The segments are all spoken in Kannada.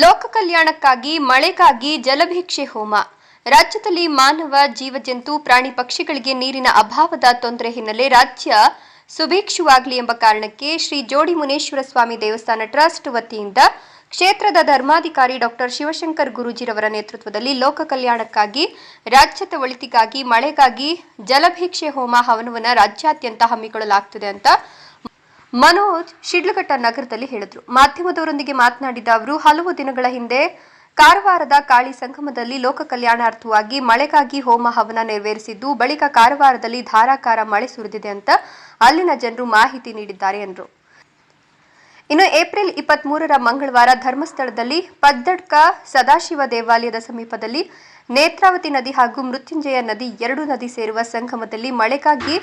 ಲೋಕ ಕಲ್ಯಾಣಕ್ಕಾಗಿ, ಮಳೆಗಾಗಿ ಜಲಭಿಕ್ಷೆ ಹೋಮ. ರಾಜ್ಯದಲ್ಲಿ ಮಾನವ ಜೀವಜಂತು ಪ್ರಾಣಿ ಪಕ್ಷಿಗಳಿಗೆ ನೀರಿನ ಅಭಾವದ ತೊಂದರೆ ಹಿನ್ನೆಲೆ ರಾಜ್ಯ ಸುಭಿಕ್ಷುವಾಗಲಿ ಎಂಬ ಕಾರಣಕ್ಕೆ ಶ್ರೀ ಜೋಡಿ ಮುನೇಶ್ವರ ಸ್ವಾಮಿ ದೇವಸ್ಥಾನ ಟ್ರಸ್ಟ್ ವತಿಯಿಂದ ಕ್ಷೇತ್ರದ ಧರ್ಮಾಧಿಕಾರಿ ಡಾಕ್ಟರ್ ಶಿವಶಂಕರ್ ಗುರೂಜಿರವರ ನೇತೃತ್ವದಲ್ಲಿ ಲೋಕ ಕಲ್ಯಾಣಕ್ಕಾಗಿ, ರಾಜ್ಯದ ಒಳಿತಿಗಾಗಿ, ಮಳೆಗಾಗಿ ಜಲಭಿಕ್ಷೆ ಹೋಮ ಹವನವನ್ನು ರಾಜ್ಯಾದ್ಯಂತ ಹಮ್ಮಿಕೊಳ್ಳಲಾಗ್ತಿದೆ ಅಂತ ಮನೋಜ್ ಶಿಡ್ಲಘಟ್ಟ ನಗರದಲ್ಲಿ ಹೇಳಿದ್ರು. ಮಾಧ್ಯಮದವರೊಂದಿಗೆ ಮಾತನಾಡಿದ ಅವರು, ಹಲವು ದಿನಗಳ ಹಿಂದೆ ಕಾರವಾರದ ಕಾಳಿ ಸಂಗಮದಲ್ಲಿ ಲೋಕ ಕಲ್ಯಾಣಾರ್ಥವಾಗಿ ಮಳೆಗಾಗಿ ಹೋಮ ಹವನ ನೆರವೇರಿಸಿದ್ದು, ಬಳಿಕ ಕಾರವಾರದಲ್ಲಿ ಧಾರಾಕಾರ ಮಳೆ ಸುರಿದಿದೆ ಅಂತ ಅಲ್ಲಿನ ಜನರು ಮಾಹಿತಿ ನೀಡಿದ್ದಾರೆ ಎಂದರು. ಇನ್ನು ಏಪ್ರಿಲ್ ಇಪ್ಪತ್ತ್ ಮೂರರ ಮಂಗಳವಾರ ಧರ್ಮಸ್ಥಳದಲ್ಲಿ ಪದ್ದಡ್ಕ ಸದಾಶಿವ ದೇವಾಲಯದ ಸಮೀಪದಲ್ಲಿ ನೇತ್ರಾವತಿ ನದಿ ಹಾಗೂ ಮೃತ್ಯುಂಜಯ ನದಿ ಎರಡು ನದಿ ಸೇರುವ ಸಂಗಮದಲ್ಲಿ ಮಳೆಗಾಗಿ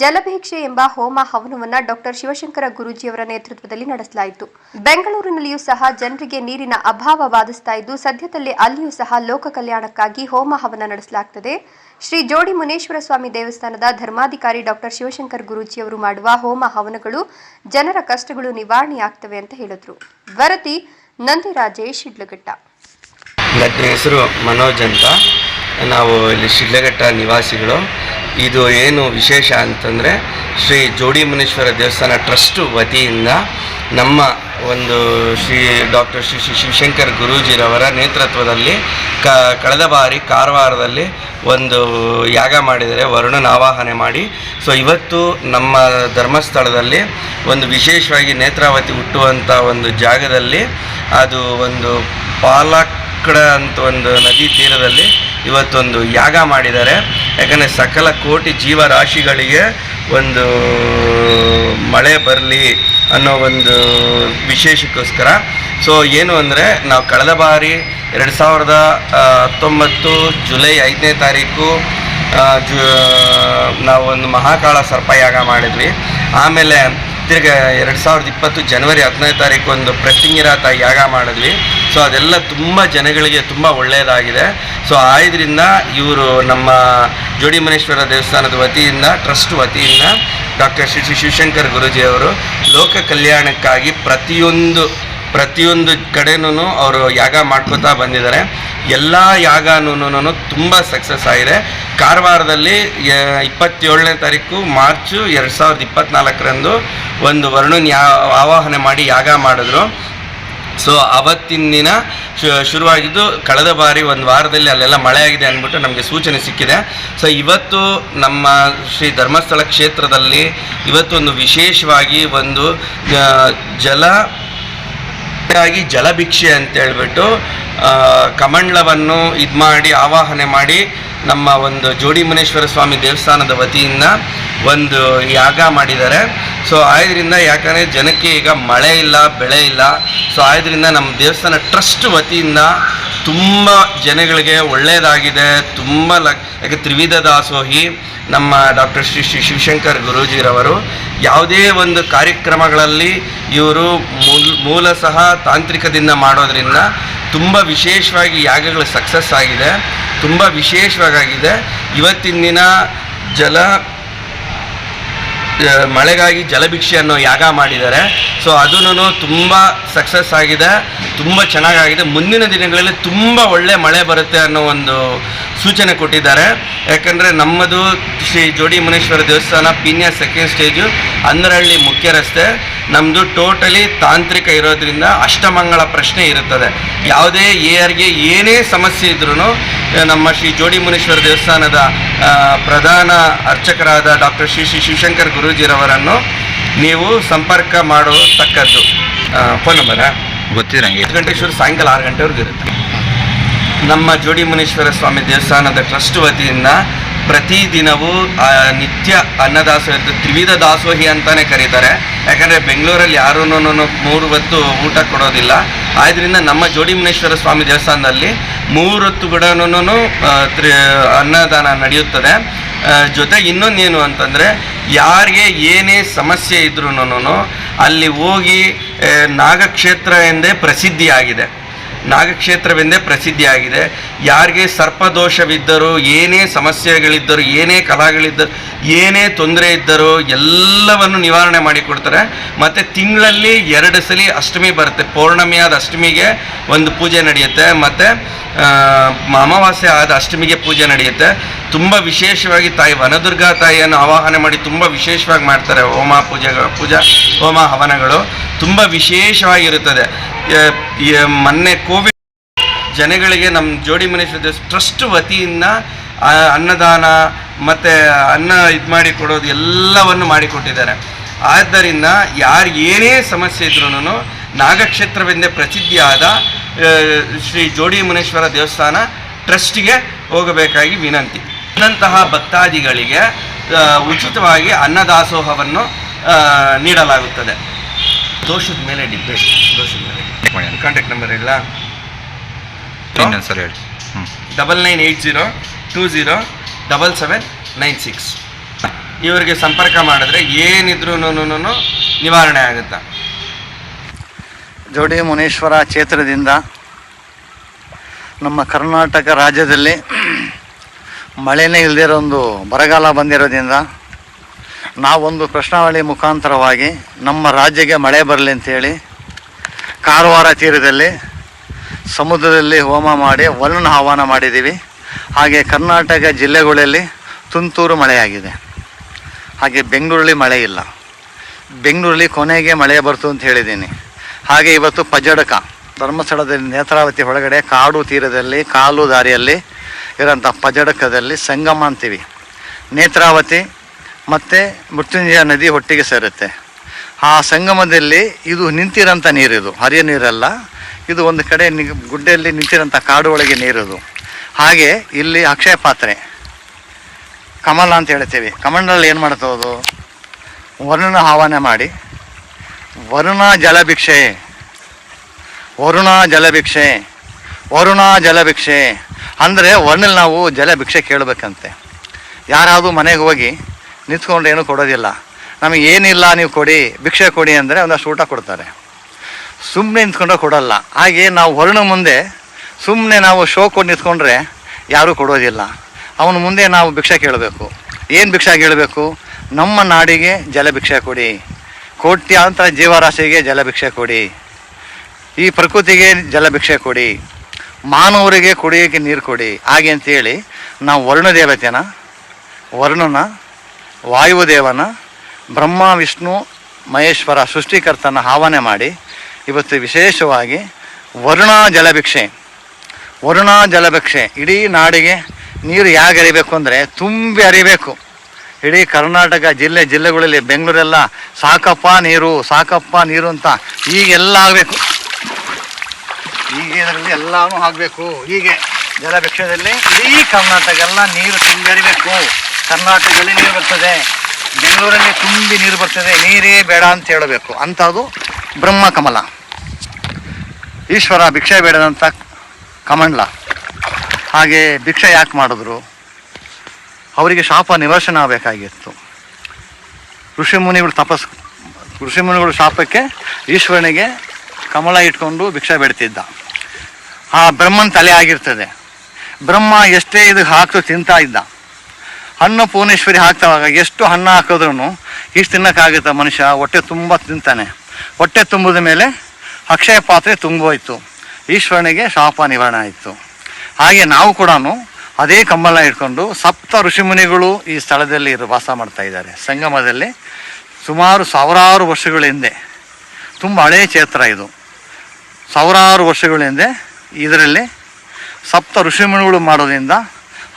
ಜಲಭಿಕ್ಷೆ ಎಂಬ ಹೋಮ ಹವನವನ್ನು ಡಾಕ್ಟರ್ ಶಿವಶಂಕರ ಗುರೂಜಿಯವರ ನೇತೃತ್ವದಲ್ಲಿ ನಡೆಸಲಾಯಿತು. ಬೆಂಗಳೂರಿನಲ್ಲಿಯೂ ಸಹ ಜನರಿಗೆ ನೀರಿನ ಅಭಾವ ಬಾಧಿಸ್ತಾ ಇದ್ದು, ಸದ್ಯದಲ್ಲೇ ಅಲ್ಲಿಯೂ ಸಹ ಲೋಕ ಕಲ್ಯಾಣಕ್ಕಾಗಿ ಹೋಮ ಹವನ ನಡೆಸಲಾಗುತ್ತದೆ ಶ್ರೀ ಜೋಡಿ ಮುನೇಶ್ವರ ಸ್ವಾಮಿ ದೇವಸ್ಥಾನದ ಧರ್ಮಾಧಿಕಾರಿ ಡಾಕ್ಟರ್ ಶಿವಶಂಕರ್ ಗುರೂಜಿಯವರು ಮಾಡುವ ಹೋಮ ಹವನಗಳು ಜನರ ಕಷ್ಟಗಳು ನಿವಾರಣೆಯಾಗ್ತವೆ ಅಂತ ಹೇಳಿದ್ರು. ವರದಿ ನಂದಿರಾಜೇಶ್ ಶಿಡ್ಲಘಟ್ಟ. ನನ್ನ ಹೆಸರು ಮನೋಜ್ ಅಂತ. ನಾವು ಇಲ್ಲಿ ಶಿಡ್ಲಘಟ್ಟ ನಿವಾಸಿಗಳು. ಇದು ಏನು ವಿಶೇಷ ಅಂತಂದರೆ ಶ್ರೀ ಜೋಡಿ ಮುನೀಶ್ವರ ದೇವಸ್ಥಾನ ಟ್ರಸ್ಟ್ ವತಿಯಿಂದ ನಮ್ಮ ಒಂದು ಶ್ರೀ ಡಾಕ್ಟರ್ ಶ್ರೀ ಶ್ರೀ ಶಿವಶಂಕರ್ ಗುರೂಜಿರವರ ನೇತೃತ್ವದಲ್ಲಿ ಕ, ಕಳೆದ ಬಾರಿ ಕಾರವಾರದಲ್ಲಿ ಒಂದು ಯಾಗ ಮಾಡಿದರೆ ವರುಣನ ಆವಾಹನೆ ಮಾಡಿ. ಸೊ, ಇವತ್ತು ನಮ್ಮ ಧರ್ಮಸ್ಥಳದಲ್ಲಿ ಒಂದು ವಿಶೇಷವಾಗಿ ನೇತ್ರಾವತಿ ಹುಟ್ಟುವಂಥ ಒಂದು ಜಾಗದಲ್ಲಿ ಅದು ಒಂದು ಪಾಲಕ್ಕಡ ಅಂತ ಒಂದು ನದಿ ತೀರದಲ್ಲಿ ಇವತ್ತೊಂದು ಯಾಗ ಮಾಡಿದ್ದಾರೆ. ಯಾಕಂದರೆ ಸಕಲ ಕೋಟಿ ಜೀವರಾಶಿಗಳಿಗೆ ಒಂದು ಮಳೆ ಬರಲಿ ಅನ್ನೋ ಒಂದು ವಿಶೇಷಕ್ಕೋಸ್ಕರ. ಸೊ ಏನು ಅಂದರೆ ನಾವು ಕಳೆದ ಬಾರಿ ಎರಡು ಸಾವಿರದ ಹತ್ತೊಂಬತ್ತು ಜುಲೈ ಐದನೇ ತಾರೀಕು ಜು ನಾವೊಂದು ಮಹಾಕಾಳ ಸರ್ಪಯಾಗ ಮಾಡಿದ್ವಿ. ಆಮೇಲೆ ತಿರ್ಗ ಎರಡು ಸಾವಿರದ ಇಪ್ಪತ್ತು ಜನವರಿ ಹದಿನೈದು ತಾರೀಕು ಒಂದು ಪ್ರತಿಂಗಿರಾತ ಯಾಗ ಮಾಡಿದ್ವಿ. ಸೊ ಅದೆಲ್ಲ ತುಂಬ ಜನಗಳಿಗೆ ತುಂಬ ಒಳ್ಳೆಯದಾಗಿದೆ. ಸೊ ಆದ್ರಿಂದ ಇವರು ನಮ್ಮ ಜೋಡಿಮನೇಶ್ವರ ದೇವಸ್ಥಾನದ ವತಿಯಿಂದ, ಟ್ರಸ್ಟ್ ವತಿಯಿಂದ ಡಾಕ್ಟರ್ ಶ್ರೀ ಶ್ರೀ ಶಿವಶಂಕರ್ ಗುರೂಜಿಯವರು ಲೋಕ ಕಲ್ಯಾಣಕ್ಕಾಗಿ ಪ್ರತಿಯೊಂದು ಪ್ರತಿಯೊಂದು ಕಡೆನೂ ಅವರು ಯಾಗ ಮಾಡ್ಕೋತಾ ಬಂದಿದ್ದಾರೆ. ಎಲ್ಲ ಯಾಗನೂ ತುಂಬ ಸಕ್ಸಸ್ ಆಗಿದೆ. ಕಾರವಾರದಲ್ಲಿ ಇಪ್ಪತ್ತೇಳನೇ ತಾರೀಕು ಮಾರ್ಚು ಎರಡು ಸಾವಿರದ ಇಪ್ಪತ್ತ್ನಾಲ್ಕರಂದು ಒಂದು ವರ್ಣನ್ ಯಾ, ಆವಾಹನೆ ಮಾಡಿ ಯಾಗ ಮಾಡಿದ್ರು. ಸೊ ಅವತ್ತಿನ ದಿನ ಶುರುವಾಗಿದ್ದು ಕಳೆದ ಬಾರಿ ಒಂದು ವಾರದಲ್ಲಿ ಅಲ್ಲೆಲ್ಲ ಮಳೆ ಆಗಿದೆ ಅಂದ್ಬಿಟ್ಟು ನಮಗೆ ಸೂಚನೆ ಸಿಕ್ಕಿದೆ. ಸೊ ಇವತ್ತು ನಮ್ಮ ಶ್ರೀ ಧರ್ಮಸ್ಥಳ ಕ್ಷೇತ್ರದಲ್ಲಿ ಇವತ್ತು ಒಂದು ವಿಶೇಷವಾಗಿ ಒಂದು ಜಲ ಆಗಿ ಜಲಭಿಕ್ಷೆ ಅಂತ ಹೇಳ್ಬಿಟ್ಟು ಆ, ಕಮಂಡಲವನ್ನು ಇದು ಮಾಡಿ ಆವಾಹನೆ ಮಾಡಿ ನಮ್ಮ ಒಂದು ಜೋಡಿ ಮುನೇಶ್ವರ ಸ್ವಾಮಿ ದೇವಸ್ಥಾನದ ವತಿಯಿಂದ ಒಂದು ಯಾಗ ಮಾಡಿದ್ದಾರೆ. ಸೊ ಆದ್ರಿಂದ ಯಾಕಂದರೆ ಜನಕ್ಕೆ ಈಗ ಮಳೆ ಇಲ್ಲ ಬೆಳೆ ಇಲ್ಲ. ಸೊ ಆದ್ರಿಂದ ನಮ್ಮ ದೇವಸ್ಥಾನ ಟ್ರಸ್ಟ್ ವತಿಯಿಂದ ತುಂಬ ಜನಗಳಿಗೆ ಒಳ್ಳೆಯದಾಗಿದೆ ತುಂಬ ಲ ಯಾಕೆ ತ್ರಿವಿಧ ದಾಸೋಹಿ ನಮ್ಮ ಡಾಕ್ಟರ್ ಶ್ರೀ ಶ್ರೀ ಶಿವಶಂಕರ್ ಗುರೂಜಿರವರು ಯಾವುದೇ ಒಂದು ಕಾರ್ಯಕ್ರಮಗಳಲ್ಲಿ ಇವರು ಮೂಲ ಮೂಲ ಸಹ ತಾಂತ್ರಿಕದಿಂದ ಮಾಡೋದ್ರಿಂದ ತುಂಬ ವಿಶೇಷವಾಗಿ ಯಾಗಗಳು ಸಕ್ಸಸ್ ಆಗಿದೆ, ತುಂಬ ವಿಶೇಷವಾಗಿದೆ ಇವತ್ತಿನ ದಿನ ಜಲ ಮಳೆಗಾಗಿ ಜಲಭಿಕ್ಷೆ ಅನ್ನೋ ಯಾಗ ಮಾಡಿದ್ದಾರೆ. ಸೊ ಅದನ್ನು ತುಂಬ ಸಕ್ಸಸ್ ಆಗಿದೆ, ತುಂಬ ಚೆನ್ನಾಗಾಗಿದೆ. ಮುಂದಿನ ದಿನಗಳಲ್ಲಿ ತುಂಬ ಒಳ್ಳೆ ಮಳೆ ಬರುತ್ತೆ ಅನ್ನೋ ಒಂದು ಸೂಚನೆ ಕೊಟ್ಟಿದ್ದಾರೆ. ಯಾಕಂದರೆ ನಮ್ಮದು ಶ್ರೀ ಜೋಡಿ ಮುನೇಶ್ವರ ದೇವಸ್ಥಾನ ಪೀಣ್ಯ ಸೆಕೆಂಡ್ ಸ್ಟೇಜು ಅಂದರಹಳ್ಳಿ ಮುಖ್ಯ ರಸ್ತೆ. ನಮ್ಮದು ಟೋಟಲಿ ತಾಂತ್ರಿಕ ಇರೋದ್ರಿಂದ ಅಷ್ಟಮಂಗಳ ಪ್ರಶ್ನೆ ಇರುತ್ತದೆ. ಯಾವುದೇ ಏರ್ಗೆ ಏನೇ ಸಮಸ್ಯೆ ಇದ್ರೂ ನಮ್ಮ ಶ್ರೀ ಜೋಡಿ ಮುನೇಶ್ವರ ದೇವಸ್ಥಾನದ ಪ್ರಧಾನ ಅರ್ಚಕರಾದ ಡಾಕ್ಟರ್ ಶ್ರೀ ಶ್ರೀ ಶಿವಶಂಕರ್ ಗುರೂಜಿರವರನ್ನು ನೀವು ಸಂಪರ್ಕ ಮಾಡೋ ತಕ್ಕದ್ದು ಫೋನ್ ನಂಬರಾ ಗೊತ್ತಿರಂಗೆ. ಎಂಟು ಗಂಟೆ ಶುರು ಸಾಯಂಕಾಲ ಆರು ಗಂಟೆವರೆಗೂ ಇರುತ್ತೆ. ನಮ್ಮ ಜೋಡಿ ಮುನೀಶ್ವರ ಸ್ವಾಮಿ ದೇವಸ್ಥಾನದ ಟ್ರಸ್ಟ್ ವತಿಯಿಂದ ಪ್ರತಿದಿನವೂ ನಿತ್ಯ ಅನ್ನದಾಸೋಹ ಇರ್ತದೆ. ತ್ರಿವಿಧ ದಾಸೋಹಿ ಅಂತಾನೆ ಕರೀತಾರೆ. ಯಾಕಂದರೆ ಬೆಂಗಳೂರಲ್ಲಿ ಯಾರೂ ಮೂರು ಹೊತ್ತು ಊಟ ಕೊಡೋದಿಲ್ಲ. ಆದ್ದರಿಂದ ನಮ್ಮ ಜೋಡಿ ಮುನೇಶ್ವರ ಸ್ವಾಮಿ ದೇವಸ್ಥಾನದಲ್ಲಿ ಮೂರು ಹೊತ್ತು ಕೂಡ ತ್ರಿ, ಅನ್ನದಾನ ನಡೆಯುತ್ತದೆ. ಜೊತೆ ಜೊತೆಗೆ ಇನ್ನೊಂದೇನು ಅಂತಂದರೆ, ಯಾರಿಗೆ ಏನೇ ಸಮಸ್ಯೆ ಇದ್ರೂ ಅಲ್ಲಿ ಹೋಗಿ ನಾಗಕ್ಷೇತ್ರ ಎಂದೇ ಪ್ರಸಿದ್ಧಿಯಾಗಿದೆ. ನಾಗಕ್ಷೇತ್ರವೆಂದೇ ಪ್ರಸಿದ್ಧಿಯಾಗಿದೆ. ಯಾರಿಗೆ ಸರ್ಪದೋಷವಿದ್ದರೂ, ಏನೇ ಸಮಸ್ಯೆಗಳಿದ್ದರೂ, ಏನೇ ಕಲಾಗಳಿದ್ದರೂ ಏನೇ ತೊಂದರೆ ಇದ್ದರೂ ಎಲ್ಲವನ್ನು ನಿವಾರಣೆ ಮಾಡಿಕೊಡ್ತಾರೆ. ಮತ್ತು ತಿಂಗಳಲ್ಲಿ ಎರಡು ಸಲ ಅಷ್ಟಮಿ ಬರುತ್ತೆ. ಪೌರ್ಣಮಿಯಾದ ಅಷ್ಟಮಿಗೆ ಒಂದು ಪೂಜೆ ನಡೆಯುತ್ತೆ. ಮತ್ತು ಅಮಾವಾಸ್ಯೆ ಆದ ಅಷ್ಟಮಿಗೆ ಪೂಜೆ ನಡೆಯುತ್ತೆ. ತುಂಬ ವಿಶೇಷವಾಗಿ ತಾಯಿ ವನದುರ್ಗಾ ತಾಯಿಯನ್ನು ಆವಾಹನೆ ಮಾಡಿ ತುಂಬ ವಿಶೇಷವಾಗಿ ಮಾಡ್ತಾರೆ ಹೋಮ ಪೂಜೆಗಳು, ಪೂಜಾ ಹೋಮ ಹವನಗಳು. ತುಂಬ ವಿಶೇಷವಾಗಿರುತ್ತದೆ. ಮೊನ್ನೆ ಕೋವಿಡ್ ಜನಗಳಿಗೆ ನಮ್ಮ ಜೋಡಿ ಮನೇಶ್ವರ ಟ್ರಸ್ಟ್ ವತಿಯಿಂದ ಅನ್ನದಾನ ಮತ್ತು ಅನ್ನ ಇದು ಮಾಡಿ ಕೊಡೋದು ಎಲ್ಲವನ್ನು ಮಾಡಿಕೊಟ್ಟಿದ್ದಾರೆ ಆದ್ದರಿಂದ ಯಾರು ಏನೇ ಸಮಸ್ಯೆ ಇದ್ರೂ ನಾಗಕ್ಷೇತ್ರವೆಂದೇ ಪ್ರಸಿದ್ಧಿಯಾದ ಶ್ರೀ ಜೋಡಿ ಮುನೇಶ್ವರ ದೇವಸ್ಥಾನ ಟ್ರಸ್ಟಿಗೆ ಹೋಗಬೇಕಾಗಿ ವಿನಂತಿ. ಇನ್ನಂತಹ ಭಕ್ತಾದಿಗಳಿಗೆ ಉಚಿತವಾಗಿ ಅನ್ನದಾಸೋಹವನ್ನು ನೀಡಲಾಗುತ್ತದೆ. ದೋಷದ ಮೇಲೆ ಡಿಪೆಂಡ್ ದೋಷದ ಮೇಲೆ ಕಾಂಟ್ಯಾಕ್ಟ್ ನಂಬರ್ ಇಲ್ಲ ಇನ್ನೊಂದು ಹೇಳಿ ಹ್ಞೂ double nine eight zero two zero double seven nine six ಇವರಿಗೆ ಸಂಪರ್ಕ ಮಾಡಿದ್ರೆ ಏನಿದ್ರೂ ನಿವಾರಣೆ ಆಗುತ್ತೆ? ಜೋಡಿ ಮುನೇಶ್ವರ ಕ್ಷೇತ್ರದಿಂದ ನಮ್ಮ ಕರ್ನಾಟಕ ರಾಜ್ಯದಲ್ಲಿ ಮಳೆನೇ ಇಲ್ಲದಿರೋ ಒಂದು ಬರಗಾಲ ಬಂದಿರೋದ್ರಿಂದ ನಾವೊಂದು ಪ್ರಶ್ನಾವಳಿ ಮುಖಾಂತರವಾಗಿ ನಮ್ಮ ರಾಜ್ಯಕ್ಕೆ ಮಳೆ ಬರಲಿ ಅಂತೇಳಿ ಕಾರವಾರ ತೀರದಲ್ಲಿ ಸಮುದ್ರದಲ್ಲಿ ಹೋಮ ಮಾಡಿ ವರುಣ ಆಹ್ವಾನ ಮಾಡಿದ್ದೀವಿ. ಹಾಗೆ ಕರ್ನಾಟಕ ಜಿಲ್ಲೆಗಳಲ್ಲಿ ತುಂತುರು ಮಳೆಯಾಗಿದೆ. ಹಾಗೆ ಬೆಂಗಳೂರಲ್ಲಿ ಮಳೆ ಇಲ್ಲ. ಬೆಂಗಳೂರಲ್ಲಿ ಕೊನೆಗೆ ಮಳೆ ಬರ್ತು ಅಂತ ಹೇಳಿದ್ದೀನಿ. ಹಾಗೆ ಇವತ್ತು ಪಜಡಕ, ಧರ್ಮಸ್ಥಳದಲ್ಲಿ ನೇತ್ರಾವತಿ ಒಳಗಡೆ ಕಾಡು ತೀರದಲ್ಲಿ, ಕಾಲು ದಾರಿಯಲ್ಲಿ ಇರೋಂಥ ಪಜಡಕದಲ್ಲಿ ಸಂಗಮ ಅಂತೀವಿ. ನೇತ್ರಾವತಿ ಮತ್ತು ಮೃತ್ಯುಂಜಯ ನದಿ ಒಟ್ಟಿಗೆ ಸೇರುತ್ತೆ. ಆ ಸಂಗಮದಲ್ಲಿ ಇದು ನಿಂತಿರೋಂಥ ನೀರಿದು ಹರಿಯ ನೀರಲ್ಲ. ಇದು ಒಂದು ಕಡೆ ನಿ, ಗುಡ್ಡೆಯಲ್ಲಿ ನಿಂತಿರೋಂಥ ಕಾಡು ಒಳಗೆ ನೀರಿದು ಹಾಗೆ ಇಲ್ಲಿ ಅಕ್ಷಯ ಪಾತ್ರೆ. ಕಮಲ ಅಂತ ಹೇಳ್ತೀವಿ. ಕಮಲಲ್ಲಿ ಏನು ಮಾಡ್ತೋದು ವರುಣ ಆಹ್ವಾನ ಮಾಡಿ. ವರುಣ ಜಲಭಿಕ್ಷೆ ವರುಣ ಜಲಭಿಕ್ಷೆ ವರುಣ ಜಲಭಿಕ್ಷೆ ಅಂದರೆ ವರ್ಣಲ್ಲಿ ನಾವು ಜಲಭಿಕ್ಷೆ ಕೇಳಬೇಕಂತೆ. ಯಾರಾದರೂ ಮನೆಗೆ ಹೋಗಿ ನಿಂತ್ಕೊಂಡು ಏನೂ ಕೊಡೋದಿಲ್ಲ. ನಮಗೆ ಏನಿಲ್ಲ ನೀವು ಕೊಡಿ, ಭಿಕ್ಷೆ ಕೊಡಿ ಅಂದರೆ ಒಂದಷ್ಟು ಊಟ ಕೊಡ್ತಾರೆ. ಸುಮ್ಮನೆ ನಿಂತ್ಕೊಂಡ್ರೆ ಕೊಡಲ್ಲ. ಹಾಗೆ ನಾವು ಹೊರಣ ಮುಂದೆ ಸುಮ್ಮನೆ ನಾವು ಶೋ ಕೊಟ್ಟು ನಿಂತ್ಕೊಂಡ್ರೆ ಯಾರೂ ಕೊಡೋದಿಲ್ಲ. ಅವನ ಮುಂದೆ ನಾವು ಭಿಕ್ಷೆ ಕೇಳಬೇಕು. ಏನು ಭಿಕ್ಷೆ ಕೇಳಬೇಕು? ನಮ್ಮ ನಾಡಿಗೆ ಜಲಭಿಕ್ಷೆ ಕೊಡಿ. ಕೋಟ್ಯಾಂತರ ಜೀವರಾಶಿಗೆ ಜಲಭಿಕ್ಷೆ ಕೊಡಿ. ಈ ಪ್ರಕೃತಿಗೆ ಜಲಭಿಕ್ಷೆ ಕೊಡಿ. ಮಾನವರಿಗೆ ಕುಡಿಯೋಕ್ಕೆ ನೀರು ಕೊಡಿ. ಹಾಗೆ ಅಂತೇಳಿ ನಾವು ವರುಣ ದೇವತೆನ ವರುಣನ, ವಾಯುದೇವನ ಬ್ರಹ್ಮ, ವಿಷ್ಣು, ಮಹೇಶ್ವರ ಸೃಷ್ಟಿಕರ್ತನ ಆಹ್ವಾನ ಮಾಡಿ ಇವತ್ತು ವಿಶೇಷವಾಗಿ ವರುಣ ಜಲಭಿಕ್ಷೆ. ವರುಣ ಜಲಭಿಕ್ಷೆ. ಇಡೀ ನಾಡಿಗೆ ನೀರು ಹೇಗೆ ಹರಿಬೇಕು ಅಂದರೆ ತುಂಬಿ ಹರಿಬೇಕು. ಇಡೀ ಕರ್ನಾಟಕ ಜಿಲ್ಲೆ ಜಿಲ್ಲೆಗಳಲ್ಲಿ ಬೆಂಗಳೂರೆಲ್ಲ ಸಾಕಪ್ಪ ನೀರು ಸಾಕಪ್ಪ ನೀರು ಅಂತ ಈಗೆಲ್ಲ ಆಗಬೇಕು. ಈಗಿನಲ್ಲಿ ಎಲ್ಲನೂ ಎಲ್ಲಾನು ಆಗಬೇಕು. ಹೀಗೆ ಜಲಭಿಕ್ಷದಲ್ಲಿ ಇಡೀ ಕರ್ನಾಟಕ ಎಲ್ಲ ನೀರು ತುಂಬಿ ಹರಿಬೇಕು. ಕರ್ನಾಟಕದಲ್ಲಿ ನೀರು ಬರ್ತದೆ. ಬೆಂಗಳೂರಲ್ಲಿ ತುಂಬಿ ನೀರು ಬರ್ತದೆ, ನೀರೇ ಬೇಡ ಅಂತ ಹೇಳಬೇಕು. ಅಂಥದ್ದು ಬ್ರಹ್ಮ ಕಮಲ. ಈಶ್ವರ ಭಿಕ್ಷೆ ಬೇಡದಂಥ ಕಮಂಡ್ಲ. ಹಾಗೆ ಭಿಕ್ಷೆ ಯಾಕೆ ಮಾಡಿದ್ರು? ಅವರಿಗೆ ಶಾಪ ನಿವರ್ಶನ ಆಗಬೇಕಾಗಿತ್ತು. ಋಷಿಮುನಿಗಳು ತಪಸ್ ಋಷಿಮುನಿಗಳು ಶಾಪಕ್ಕೆ ಈಶ್ವರನಿಗೆ ಕಮಲ ಇಟ್ಕೊಂಡು ಭಿಕ್ಷೆ ಬೇಡ್ತಿದ್ದ. ಆ ಬ್ರಹ್ಮನ ತಲೆ ಆಗಿರ್ತದೆ. ಬ್ರಹ್ಮ ಎಷ್ಟೇ ಇದು ಹಾಕ್ತು ತಿಂತಾ ಇದ್ದ. ಹಣ್ಣು ಪೂರ್ಣೇಶ್ವರಿ ಹಾಕ್ತವಾಗ ಎಷ್ಟು ಹಣ್ಣು ಹಾಕಿದ್ರು ಇಷ್ಟು ತಿನ್ನೋಕ್ಕಾಗುತ್ತೆ ಮನುಷ್ಯ, ಹೊಟ್ಟೆ ತುಂಬ ತಿಂತಾನೆ. ಹೊಟ್ಟೆ ತುಂಬಿದ ಮೇಲೆ ಅಕ್ಷಯ ಪಾತ್ರೆ ತುಂಬೋಯ್ತು. ಈಶ್ವರನಿಗೆ ಶಾಪ ನಿವಾರಣೆ ಆಯಿತು. ಹಾಗೆ ನಾವು ಕೂಡ ಅದೇ ಕಂಬಳ ಇಟ್ಕೊಂಡು ಸಪ್ತ ಋಷಿಮುನಿಗಳು ಈ ಸ್ಥಳದಲ್ಲಿ ವಾಸ ಮಾಡ್ತಾ ಇದ್ದಾರೆ. ಸಂಗಮದಲ್ಲಿ ಸುಮಾರು ಸಾವಿರಾರು ವರ್ಷಗಳ ಹಿಂದೆ, ತುಂಬ ಹಳೆಯ ಕ್ಷೇತ್ರ ಇದು. ಸಾವಿರಾರು ವರ್ಷಗಳ ಹಿಂದೆ ಇದರಲ್ಲಿ ಸಪ್ತ ಋಷಿಮುನಿಗಳು ಮಾಡೋದ್ರಿಂದ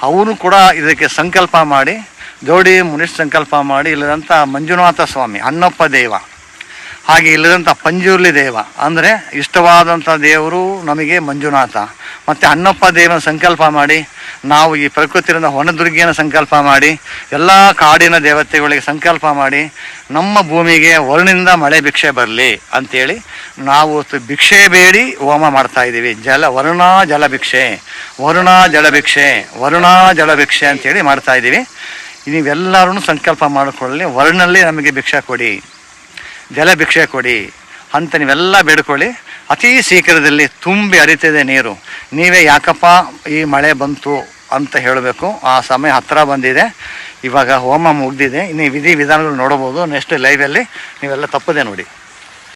ಅವರು ಕೂಡ ಇದಕ್ಕೆ ಸಂಕಲ್ಪ ಮಾಡಿ ಜೋಡಿ ಮುನಿಷ್ ಸಂಕಲ್ಪ ಮಾಡಿ ಇಲ್ಲದಂಥ ಮಂಜುನಾಥ ಸ್ವಾಮಿ ಅಣ್ಣಪ್ಪ ದೇವ. ಹಾಗೆ ಇಲ್ಲದಂಥ ಪಂಜುರ್ಲಿ ದೇವ. ಅಂದರೆ ಇಷ್ಟವಾದಂಥ ದೇವರು ನಮಗೆ ಮಂಜುನಾಥ. ಮತ್ತು ಅಣ್ಣಪ್ಪ ದೇವನ ಸಂಕಲ್ಪ ಮಾಡಿ, ನಾವು ಈ ಪ್ರಕೃತಿಯಿಂದ ಹೊಣದುರ್ಗಿಯನ್ನು ಸಂಕಲ್ಪ ಮಾಡಿ, ಎಲ್ಲ ಕಾಡಿನ ದೇವತೆಗಳಿಗೆ ಸಂಕಲ್ಪ ಮಾಡಿ, ನಮ್ಮ ಭೂಮಿಗೆ ವರ್ಣಿಂದ ಮಳೆ ಭಿಕ್ಷೆ ಬರಲಿ ಅಂಥೇಳಿ ನಾವು ಭಿಕ್ಷೆ ಬೇಡಿ ಹೋಮ ಮಾಡ್ತಾ ಇದ್ದೀವಿ. ಜಲ, ವರುಣ ಜಲಭಿಕ್ಷೆ ವರುಣ ವರುಣಾ ವರುಣ ಜಲಭಿಕ್ಷೆ ಅಂತೇಳಿ ಮಾಡ್ತಾ ಇದ್ದೀವಿ. ನೀವೆಲ್ಲರೂ ಸಂಕಲ್ಪ ಮಾಡಿಕೊಳ್ಳಿ ವರ್ಣಲ್ಲಿ ನಮಗೆ ಭಿಕ್ಷೆ ಕೊಡಿ. ಜಲ ಭಿಕ್ಷೆ ಕೊಡಿ. ಅಂತ ನೀವೆಲ್ಲ ಬೇಡ್ಕೊಳ್ಳಿ. ಅತಿ ಶೀಘ್ರದಲ್ಲಿ ತುಂಬಿ ಹರಿತಿದೆ ನೀರು. ನೀವೇ ಯಾಕಪ್ಪ ಈ ಮಳೆ ಬಂತು ಅಂತ ಹೇಳಬೇಕು. ಆ ಸಮಯ ಹತ್ತಿರ ಬಂದಿದೆ. ಇವಾಗ ಹೋಮ ಮುಗ್ದಿದೆ. ಇನ್ನು ವಿಧಿ ವಿಧಾನಗಳು ನೋಡಬಹುದು. ನೆಕ್ಸ್ಟ್ ಲೈವಲ್ಲಿ ನೀವೆಲ್ಲ ತಪ್ಪದೆ ನೋಡಿ.